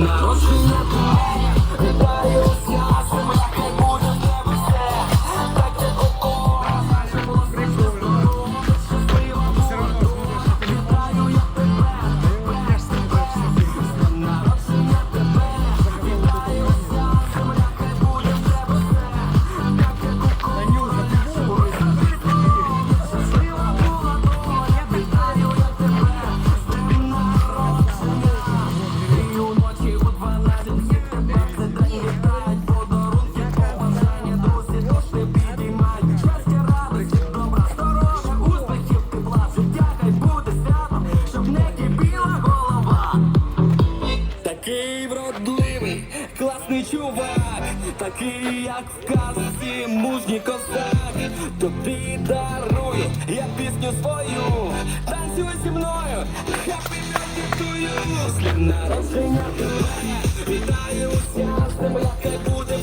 з днем народження класний чувак, такий, як в казці, мужній козак. Тобі дарую я пісню свою, танцюй зі мною, happy birthday to Слід народження вітаю уся земля, хай буде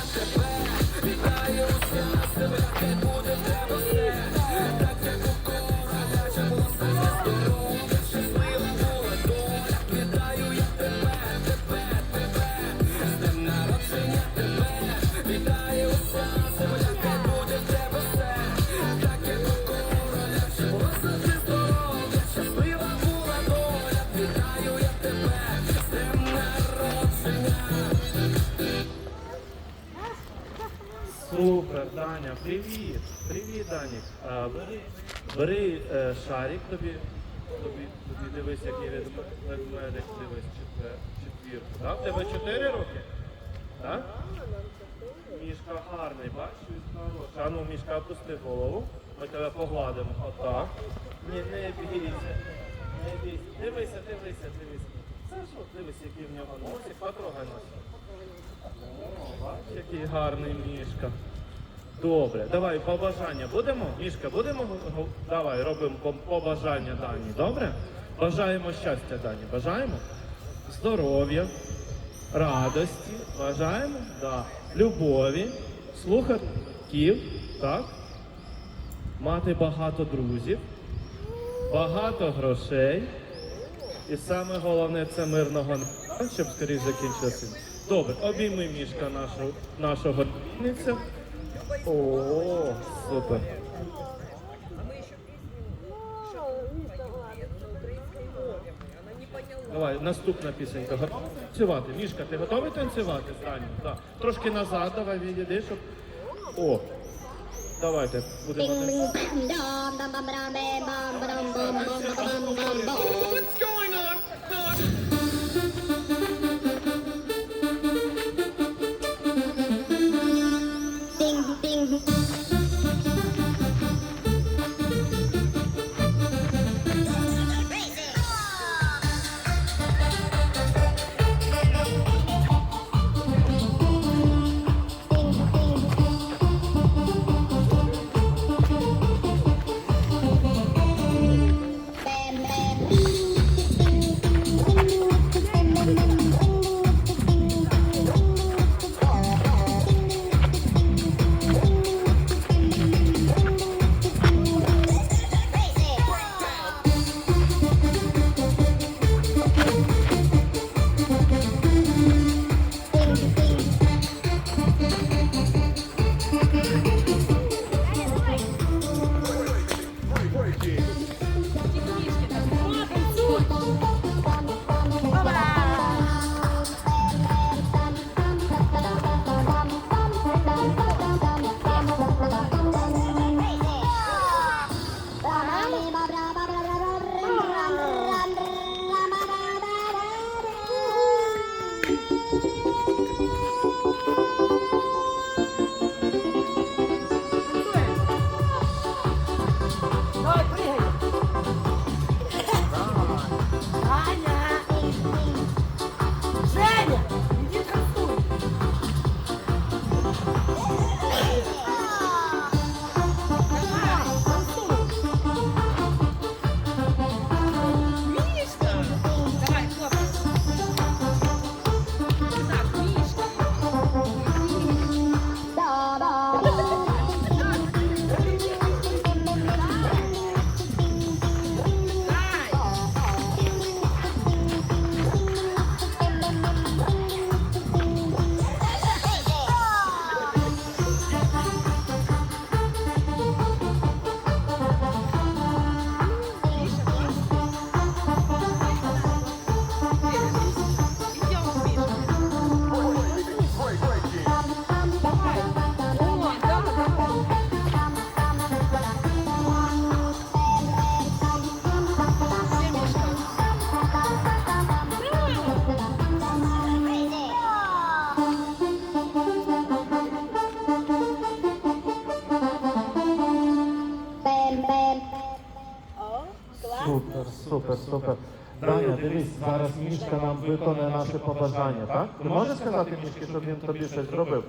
народження Даня, привіт! Привіт, Данік. Бери бери е, шарик тобі. Тобі, тобі дивись, який від ведмедик, дивись, четвер, четвірку. В тебе чотири роки? Так? Мішка гарний, бачиш, хороший. А ну, мішка, опусти голову. Ми тебе погладимо. Отак. Ні, не бійся. Не бійся. Дивися, дивися, дивися. Це що, дивись, який в нього носик, потрогай носик. О, бачиш, який гарний мішка. Добре, давай побажання будемо? Мішка, будемо? Давай робимо побажання Дані. Добре? Бажаємо щастя Дані. Бажаємо? Здоров'я, радості. Бажаємо? Да. Любові, слухаків, так? Мати багато друзів, багато грошей. І саме головне це мирного щоб скоріше закінчилося. Добре, обійми мішка нашого, нашого. О, супер. Давай, наступна пісенька. Готовий танцювати? Мішка, ти готовий танцювати? Станю? Так. Трошки назад, давай відійди, щоб. О! Давайте, будемо Bing танцювати. Супер, супер. супер. Даня, дивись, зараз мішка нам виконує наше побажання, так? Ти можеш сказати мішки, щоб він тобі щось зробив?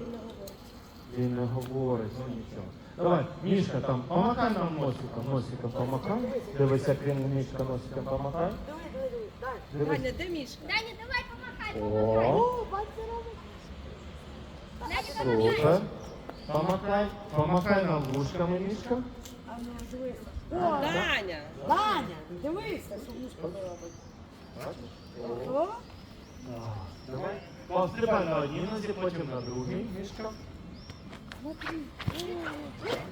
Він не говорить, ну нічого. Давай, мішка там, помахай нам носиком, носиком помахай. Дивись, як він мішка носиком помахає. Дивись. Таня, де мішка? Даня, давай помахай. О, Даня, помахай. супер. Помахай, помахай нам вушками, мішка. Таня! Даня, дивися, що мушка робить. Давай. Пострибай на одній нозі, потім на другій, мішка. Потім на другій.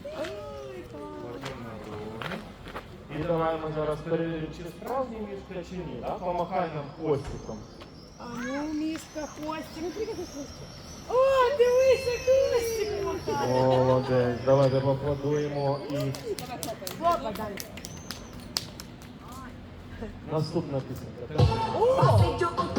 І давай ми зараз перевіримо, чи справжній мішка, чи ні. Да? Помахай нам хвостиком. А ну, мішка, хвостик. О, Дивися, хвостик. Молодець. Давайте поаплодуємо і наступна пісенька.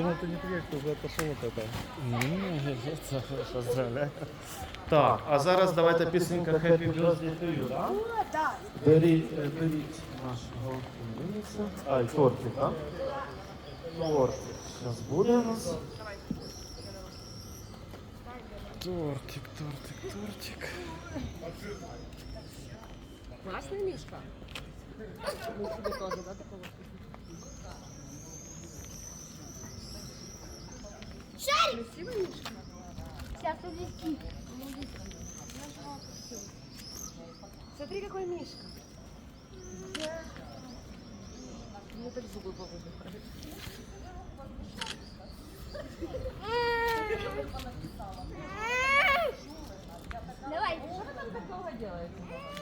думал, ты не приехал, уже отошел от этого. Поздравляю. Так, а зараз давайте пісенька Happy Birthday to you, так? О, так. Беріть, е, беріть нашого кумириця. А, і тортик, так? Тортик. Зараз буде у нас. Тортик, тортик, тортик. Класний мішка. Ми собі теж, да, такого? Шарик. Красивий мішка. Сейчас подойти. Смотри, какой мишка. Мне так зубы повыдыхали. Давай. Что вы там такого делаете?